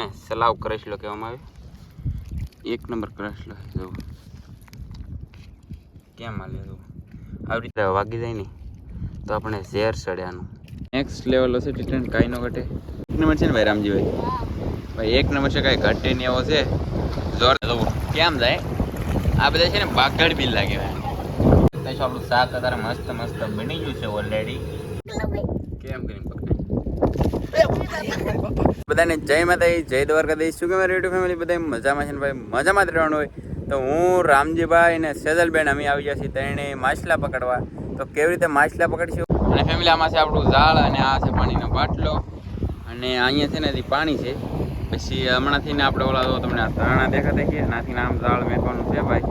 ને સલાવ કરેશલો કહેવામાં આવે. એક નંબર કરેશલો. જો. કેમ હાલે જો આવી રીતે વાગી જાય ને તો આપણે ઝેર ચડ્યાનું નેક્સ્ટ લેવલ હશે ટ્રીટમેન્ટ કાંઈ ન ઘટે. એક નંબર છે ને ભાઈ રામજીભાઈ? ભાઈ એક નંબર છે કાંઈ ઘટે નહીં એવો છે. જોર જવું. કેમ જાય? આ બધા છે ને બાગડ બિલ લાગે આપણું શાક અત્યારે મસ્ત મસ્ત બની ગયું છે ઓલરેડી કેમ કરીને પકડાય? બધાને જય માતાજી, જય દ્વારકાધીશ. શું કે મારી ફેમિલી બધા મજામાં છે ને ભાઈ? મજામાં જ રહેવાનું હોય. તો હું રામજીભાઈ અને સેજલબેન અમે આવી ગયા છીએ તેણે માછલા પકડવા. તો કેવી રીતે માછલા પકડશું? અને ફેમિલી આમાં છે આપણું ઝાડ અને આ છે પાણીનો બાટલો. અને અહીંયા છે ને હજી પાણી છે. પછી હમણાંથી ને આપણે ઓલા તો તમને આ ધારણા દેખાતા છીએ નાથી આમ ઝાડ મેકવાનું છે ભાઈ.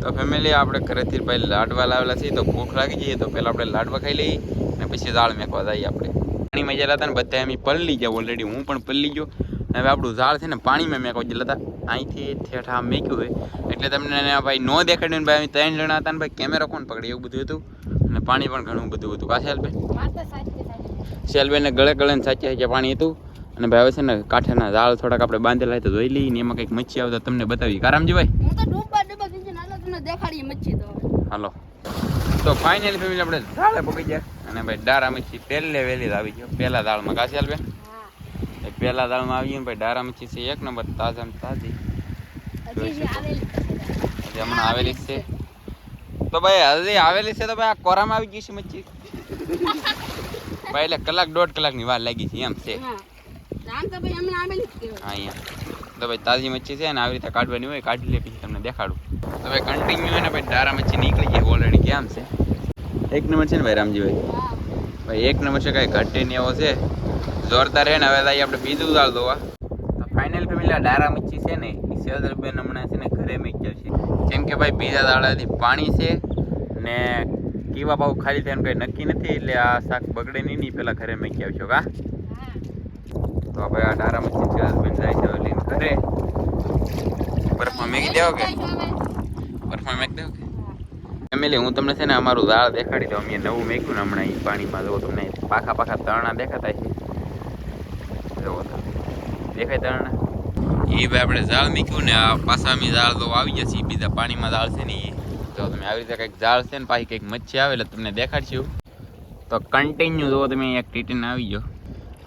તો ફેમિલી આપણે ઘરેથી ભાઈ લાડવા લાવેલા છીએ. તો ભૂખ લાગી જઈએ તો પહેલાં આપણે લાડવા ખાઈ લઈએ અને પછી ઝાડ મેકવા જઈએ આપણે. પાણીમાં ગયેલા હતા ને બધા એમ પલળી ગયા ઓલરેડી હું પણ પલળી ગયો. હવે આપણું ઝાડ છે ને પાણીમાં મેં ગયેલા હતા અહીંથી ઠેઠા મેક્યું હોય. એટલે તમને ભાઈ ન દેખાડ્યું ને ભાઈ અમે ત્રણ જણા હતા ને ભાઈ કેમેરા કોણ પકડે એવું બધું હતું. અને પાણી પણ ઘણું બધું હતું. કા શેલબેન શેલબેનને ગળે ગળે સાચી સાચે પાણી હતું. અને ભાઈ હવે છે ને કાંઠાના ઝાડ થોડાક આપણે બાંધેલા હોય તો જોઈ લઈએ. ને એમાં કંઈક મચ્છી આવતા તમને બતાવી કારામજી ભાઈ? હું તો ડૂબા ડૂબા કિંચન હાલો તમને દેખાડીએ મચ્છી તો. હાલો. તો ફાઇનલ ફેમિલી આપણે ઝાડે પકી ગયા. અને ભાઈ ડારા મચ્છી પહેલે વહેલી આવી ગયો પહેલા દાળમાં કાશિયાલ બેન હા. એ પહેલા દાળમાં આવી ગયું ભાઈ ડારા મચ્છી છે એક નંબર તાજા તાજી. હમણાં આવેલી જ છે. તો ભાઈ હજી આવેલી છે તો ભાઈ આ કોરામાં આવી ગઈ છે મચ્છી ભાઈ એટલે કલાક દોઢ કલાકની વાર લાગી છે એમ છે. ભાઈ. હા અહીંયા. તો ભાઈ તાજી મચ્છી છે ને આવી રીતે કાઢવાની હોય કાઢી લે પછી તમને દેખાડું. તો ભાઈ કન્ટિન્યુ હોય ને ભાઈ ડારા મચ્છી નીકળી ગઈ ઓલરેડી કેમ છે? એક નંબર છે ને ભાઈ રામજીભાઈ? ભાઈ એક નંબર છે કાંઈ ઘટે નહીં એવો છે. જોરદાર રહે ને, હવે લાઈ આપણે બીજું દાળ દોવા તો ફાઇનલ ફેમિલી આ ડારા મચ્છી છે ને, એ સેદરબેન હમણાં છે ને ઘરે મેક્યા છે. કેમ કે ભાઈ બીજા દાડાથી પાણી છે ને કેવા ભાવ ખાલી થાય એમ કંઈ નક્કી નથી, એટલે આ શાક બગડે નહીં નહીં પેલા ઘરે મૂકી આવશો કા? તો ભાઈ આ ડારા મચ્છી સેદરબેન જાય છે લઈને ઘરે. બરફમાં મેકી દેવો કે? બરફમાં મેકી દેવો કે? ફેમિલી, હું તમને છે ને અમારું ઝાડ દેખાડી દઉં. અમે નવું મેક્યું ને હમણાં એ પાણીમાં જો તમને પાખા પાખા તરણા દેખાતા છે. દેખાય તરણા? એ ભાઈ આપણે ઝાડ મૂક્યું ને આ પાછા અમે ઝાડ તો આવી જશે બીજા પાણીમાં ઝાડ છે ને એ જો તમે આવી રીતે કંઈક ઝાડ છે ને, પાછી કંઈક મચ્છી આવે એટલે તમને દેખાડશું. તો કન્ટિન્યુ જુઓ તમે, એક ટીટન આવી ગયો.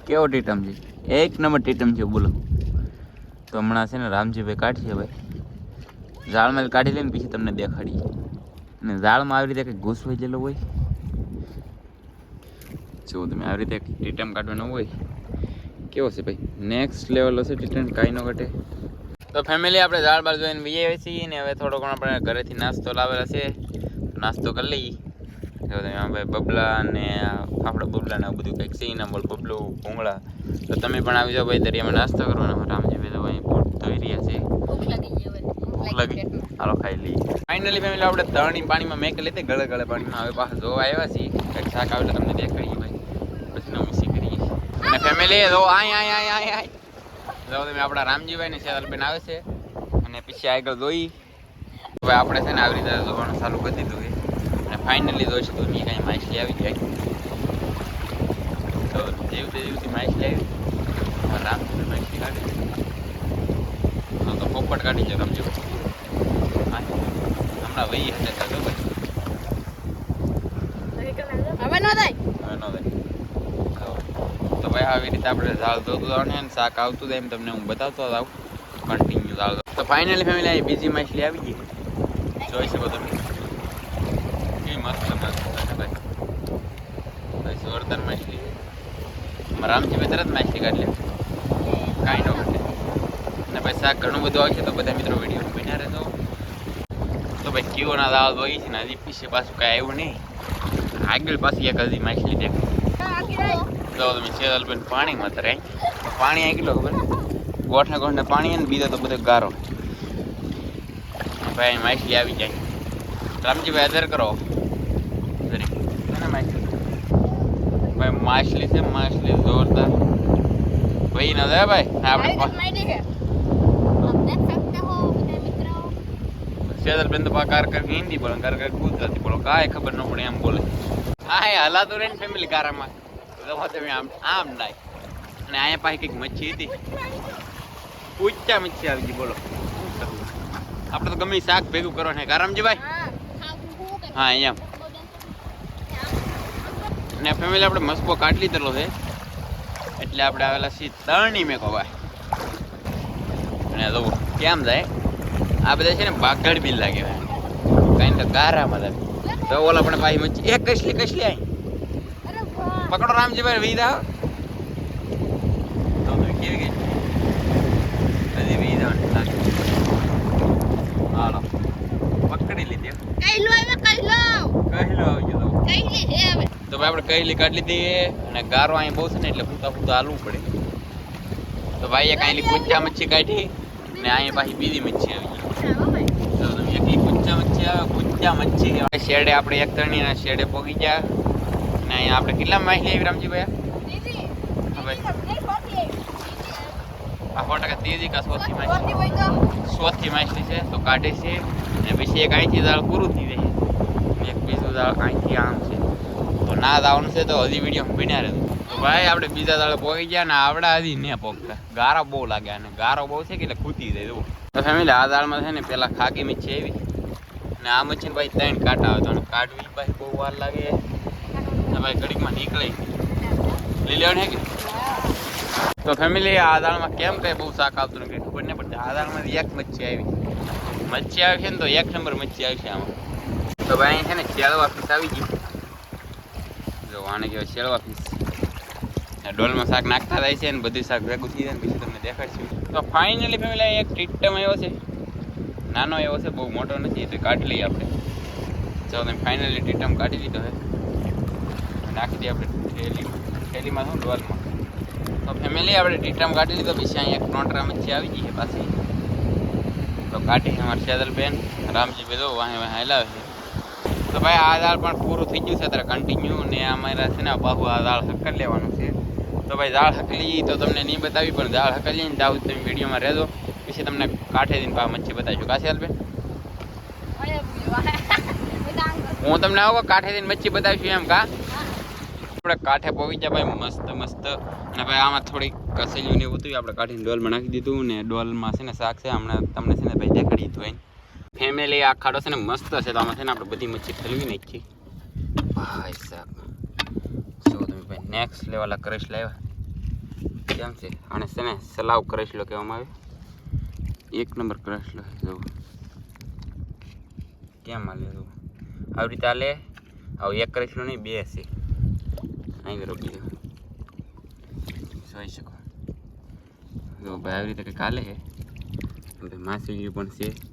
કેવો ટીટમ છે? એક નંબર ટીટમ છે, બોલો. તો હમણાં છે ને રામજીભાઈ કાઢીએ ભાઈ. ઝાડમાં કાઢી લઈને પછી તમને દેખાડીએ. અને ઝાડમાં આવી રીતે કંઈક ઘૂસવાઈ ગયેલો હોય. જો તમે આવી રીતે ટીટમ કાઢવાનો હોય. કેવો છે ભાઈ? નેક્સ્ટ લેવલ હશે ટીટમ કાંઈ ન ઘટે. તો ફેમિલી આપણે ઝાડ બાર જોઈને બીજે છીએ ને હવે થોડો ઘણો આપણે ઘરેથી નાસ્તો લાવેલા છે. નાસ્તો કરી લઈએ. જો તમે આ ભાઈ બબલા અને ફાફડા બબલા ને બધું કંઈક છે એના બોલ બબલું ભૂંગળા. તો તમે પણ આવી જાઓ ભાઈ દરિયામાં નાસ્તો કરવાનો રામજી ભાઈ તો અહીં બોટ ધોઈ રહ્યા છે. ભૂખ લાગી હાલો ખાઈ લઈએ. ફાઇનલી ફેમિલી આપણે તળની પાણીમાં મેક લીધી ગળે ગળે પાણીમાં. હવે પાછા જોવા આવ્યા છીએ. કંઈક શાક આવે એટલે તમને દેખાડીએ ભાઈ. પછી નમસી કરીએ. અને ફેમિલી જો આય આય આય આય આય. જો તમે આપણા રામજીભાઈ ને શેતલબેન આવે છે. અને પછી આગળ જોઈ હવે આપણે છે ને આવી રીતે જોવાનું ચાલુ કરી દીધું છે. ફાઇનલી જોઈશું તો ની કાંઈ માછલી આવી જાય તો જેવું જેવું માછલી આવી. અમારા માછલી કાઢી હા તો પોપટ કાઢી છે સમજો. હમણાં વહી હશે તો ભાઈ હવે ન થાય. હવે ન થાય. તો ભાઈ આવી રીતે આપણે ઝાલ ધોતું આવે ને શાક આવતું થાય એમ તમને હું બતાવતો આવું કન્ટિન્યુ ઝાલ તો ફાઇનલી ફેમિલી આવી બીજી માછલી આવી ગઈ જોઈ શકો તમે. મસ્ત ભાઈ. ભાઈ જોરદાર માછલી. અમારા રામજીભાઈ તરત માછલી કાઢી લે. કાંઈ ન ઘટે અને ભાઈ શાક ઘણું બધું આવશે તો બધા મિત્રો વીડિયો બન્યા રહેજો. તો ભાઈ કીઓના દાળ હોય છે ને હજી પીછે પાછું કાંઈ આવ્યું નહીં. આગળ પાછી એક હજી માછલી દેખાય. તો તમે શેરલબેન પાણીમાં તરે પાણી આવી ગયેલો ખબર? ગોઠને ગોઠને પાણી અને બીજા તો બધો ગારો. ભાઈ માછલી આવી જાય. રામજીભાઈ, હાજર કરો જરીક. છે ને માછલી ભાઈ માછલી છે માછલી જોરદાર. ભાઈ ન દે ભાઈ? આપણે સેદરબેન તો કાર કર હિન્દી બોલો કર કર ગુજરાતી બોલો. કાંઈ ખબર ન પડે એમ બોલે. હા એ હલાતું રહે ને ફેમિલી કારામાં તો તમે આમ આમ નાય. અને અહીંયા પાસે કંઈક મચ્છી હતી. પૂચા મચ્છી આવી ગઈ બોલો. આપણે તો ગમે શાક ભેગું કરો ને કારામજી ભાઈ. હા અહીંયા. અને ફેમિલી આપણે મસ્કો કાઢ લીધેલો છે. એટલે આપણે આવેલા છીએ તરણી મેં ભાઈ અને તો કેમ જાય. આ બધા છે ને બાગડ બિલ લાગે કઈ તો ગારા બધા તો ઓલા પણ ભાઈ મચી એક કસલી કસલી આઈ પકડો રામજીભાઈ વીધા તો કેવી ગઈ? હજી વીધા હાલો. પકડી લીધી કઈ લો કઈ લો. કહેલો આવજો કઈ લે હે હવે તો ભાઈ આપણે કઈલી કાઢી દઈએ અને ગારો અહીં બહુ છે ને એટલે પૂતા પૂતા હાલવું પડે. તો ભાઈ એક અહીંલી કુચ્ચા મચ્છી કાઢી અને અહીંયા પાછી બીજી મચ્છી આવી. તો તમે એકલી કુચ્ચા મચ્છી મચ્છી. શેડે આપણે એક તરણીના શેડે પોગી ગયા. ને અહીંયા આપણે કેટલા માહિતી આવી હા ભાઈ આ સો ટકા તેજી કા સોથી માછલી સોથી માછલી છે, તો કાઢે છે. અને પછી એક અહીંથી દાળ પૂરું થઈ જાય. અને એક બીજું દાળ અહીંથી આમ છે. ના દાવાનું છે તો હજી વીડિયો બન્યા રહે તો ભાઈ, આપણે બીજા દાડે પહોંચી ગયા ને આપણે હજી ને પહોંચતા. ગારો બહુ લાગે અને ગારો બહુ છે કે એટલે ખૂટી જાય, જુઓ. તો ફેમિલી આ દાળમાં છે ને પેલા ખાકી મચ્છી આવી. ને આ મચ્છીને ભાઈ ત્રણ કાંટા આવે. તો કાઢવી ભાઈ બહુ વાર લાગે. ને ભાઈ ઘડીકમાં નીકળે. લેવાનું છે કે? તો ફેમિલી આ દાળમાં કેમ કઈ બહુ શાક આવતું નથી? ખબર નહીં પડતી આ દાળમાં એક મચ્છી આવી. મચ્છી આવી છે ને તો એક નંબર મચ્છી આવી છે આમાં. તો ભાઈ છે ને શેળવા પીસાવી ગયું. જો આને કહેવાય શેળવા ડોલમાં શાક નાખતા થાય છે ને બધું શાક ભેગું થઈ જાય ને પછી તમને દેખાડશું. તો ફાઇનલી ફેમિલી એક ટીટમ આવ્યો છે. નાનો એવો છે, બહુ મોટો નથી તો કાઢી લઈએ આપણે. જો તમે ફાઇનલી ટીટમ કાઢી લીધો છે. નાખી દઈએ આપણે થેલીમાં થેલીમાં શું, ડોલમાં? તો ફેમિલી આપણે ટીટમ કાઢી લીધો, પછી અહીંયા એક ટોંટરા મચ્છી આવી ગઈ છે પાછી. તો કાઢી, અમારી સેદલબેન રામજી બધો વાહે વાહે હલાવે છે. તો ભાઈ આ દાળ પણ પૂરું થઈ ગયું છે, અત્યારે કન્ટિન્યુ ને અમારા છે ને બાહુ આ દાળ હકર લેવાનું છે. તો ભાઈ દાળ હકલી તો તમને નહીં બતાવી, પણ દાળ હકલી ને દાવ તમે વિડીયોમાં રહેજો. પછી તમને કાંઠે દિન પા મચ્છી બતાવીશું. કા સેદલબેન અરે હું તમને આવો કાંઠે દિન મચ્છી બતાવીશું એમ કા? આપણે કાંઠે પહોંચી ગયા ભાઈ, મસ્ત મસ્ત. અને ભાઈ આમાં થોડીક કસેલીઓને એવું હતું આપણે કાઢીને ડોલમાં નાખી દીધું ને ડોલમાં છે ને શાક છે. હમણાં તમને છે ને ભાઈ દેખાડી દીધું એને ફેમિલી આ ખાડો છે ને મસ્ત છે, તો આમાં છે ને આપણે બધી મચ્છી ઠલવી નાખી ભાઈ સાહેબ. શું તમે ભાઈ નેક્સ્ટ લેવાલા ક્રશ લાવ્યા? કેમ છે? અને છે ને સલાવ ક્રશલો કહેવામાં આવે. એક નંબર ક્રશલો જવું કેમ હાલે જવું આવી રીતે હાલે આવું એક ક્રશલો નહીં, બે છે. અહીં રોકી દો. જોઈ શકો. જો ભાઈ, આવી રીતે કંઈક હાલે છે. માસી પણ છે.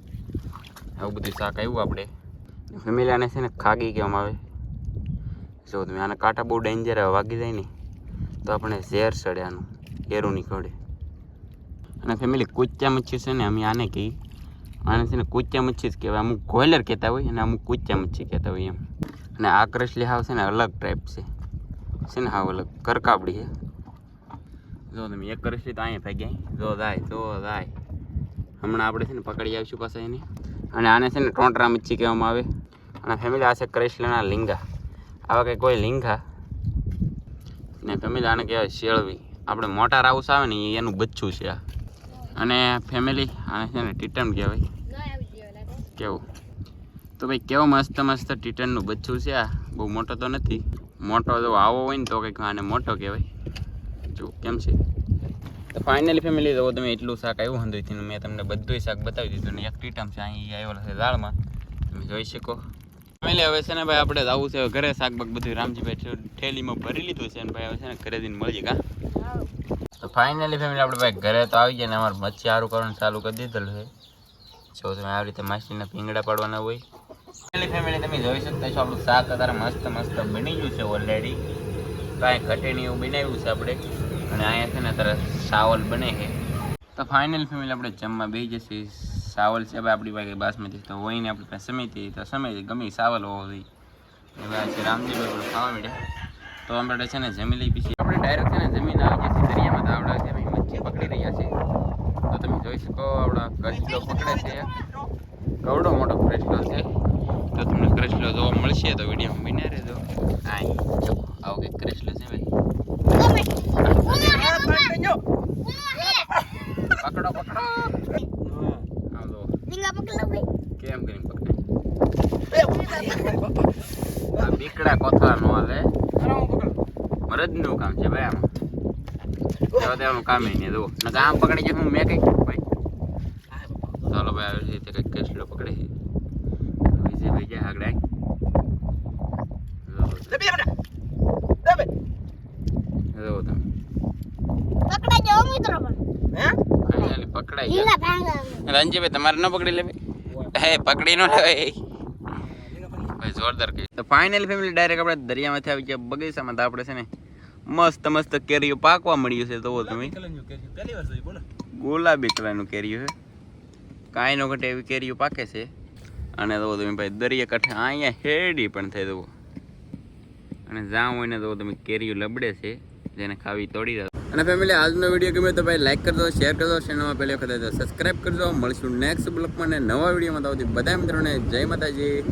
આવું બધું શાક આવ્યું આપણે. ફેમિલી આને છે ને ખાગી કહેવામાં આવે. જો તમે આના કાંટા બહુ ડેન્જર આવે, વાગી જાય ને, તો આપણે ઝેર ચડે આનું ઘેરું નીકળે. અને ફેમિલી કુચ્ચા મચ્છી છે ને, અમે આને કહી આને છે ને કુચ્ચા મચ્છી જ કહેવાય. અમુક કોયલર કહેતા હોય અને અમુક કુચ્ચા મચ્છી કહેતા હોય એમ. અને આ કરસલી હાવ છે ને અલગ ટાઈપ છે. છે ને હાવ અલગ. કરકાબડી છે. જો તમે એક કરશલી તો અહીંયા ભાગ્યા જો જાય જો જાય. હમણાં આપણે છે ને પકડી આવીશું પાસે એને. અને આને છે ને ટોંટરા મચ્છી કહેવામાં આવે. અને ફેમિલી આ છે કરસલીના લિંગા. આવા કંઈ કોઈ લિંગા? ને ફેમિલી આને કહેવાય શેળવી. આપણે મોટા રાઉસ આવે ને એનું બચ્ચું છે આ. અને ફેમિલી આને છે ને ટીટન કહેવાય. કેવું? તો ભાઈ કેવો મસ્ત મસ્ત ટીટનનું બચ્ચું છે આ? બહુ મોટો તો નથી. મોટો જો આવો હોય ને તો કંઈક આને મોટો કહેવાય. જો કેમ છે? તો ફાઇનલી ફેમિલી તો તમે એટલું શાક આવ્યું હંધુથી મેં તમને બધું શાક બતાવી દીધું ને એક ટીટમ છે, અહીં આવ્યો છે દાળમાં. તમે જોઈ શકો. ફેમિલી હવે છે ને ભાઈ આપણે જવું છે, ઘરે શાકબાક બધું રામજીભાઈ ઠેલીમાં ભરી લીધું છે ને ભાઈ હવે છે ને ઘરે જઈને મળીએ કા તો ફાઇનલી ફેમિલી આપણે ભાઈ ઘરે તો આવી ગયા ને, અમારે મચ્છી સારું કરવાનું ચાલુ કરી દીધેલું છે. જો તમે આવી રીતે માછલીના પીંગડા પાડવાના હોય. ફેમિલી ફેમિલી તમે જોઈ શકતા છો, આપણું શાક અત્યારે મસ્ત મસ્ત બની ગયું છે ઓલરેડી કાંઈ ઘટે નહીં એવું બનાવ્યું છે આપણે. અને અહીંયા છે ને અત્યારે સાવલ બને છે. તો ફાઇનલ ફેમિલી આપણે જમવા બે જશે. સાવલ છે હવે આપણી પાસે બાસમતી તો હોય ને આપણી પાસે સમિતિ તો સમય ગમે સાવલ હોવો જોઈએ. આ છે રામજીભાઈ ખાવા મળ્યા તો આપણે છે ને જમી લઈ પછી. આપણે ડાયરેક્ટ છે ને જમીન આવી જશે દરિયામાં તો આપણે છે મચ્છી પકડી રહ્યા છે. તો તમે જોઈ શકો આપણા કચલો પકડે છે. કવડો મોટો કચલો છે. તો તમને કચલો જોવા મળશે તો વીડિયો બિના રહેજો. હા જો આવો કંઈક કચલો છે ભાઈ ઉનો હે ઉનો હે પકડો પકડો આમ જો રીંગા પકડો ભાઈ કેમ કરીને પકડે આ બીકડા કોથળા નો હાલે મરદનું કામ છે ભાઈ આમ. દેવાનું કામ નહીં જુઓ. નકર આમ પકડી જાય હું મેં કંઈક ભાઈ. ચાલો ભાઈ આવી રીતે કંઈક કેસલો પકડે. છે ભાઈ જાય આગળ પકડાઈ રંજીભાઈ તમારે ન પકડી લેવી? હે પકડી ન લેવાય. ભાઈ જોરદાર કહી. તો ફાઇનલ ફેમિલી ડાયરેક્ટ આપણે દરિયામાંથી આવી ગયા બગીચામાં. તો આપણે છે ને મસ્ત મસ્ત કેરીઓ પાકવા મળ્યું છે. તો તમે. ગુલાબી કલરનું કેરીઓ છે. કાંઈ નો ઘટે એવી કેરીઓ પાકે છે. અને તો તમે ભાઈ દરિયા કાંઠે અહીંયા હેડી પણ થઈ દઉં અને જ્યાં હોય ને તો તમે કેરીઓ લબડે છે જેને ખાવી તોડી રહ્યો અને ફેમિલી આજનો વીડિયો ગમે તો ભાઈ લાઈક કરજો શેર કરજો ચેનલમાં પહેલી વખત સબસ્ક્રાઈબ કરજો. મળશું નેક્સ્ટ બ્લોગમાં ને નવા વિડીયોમાં. તો બધા મિત્રોને જય માતાજી.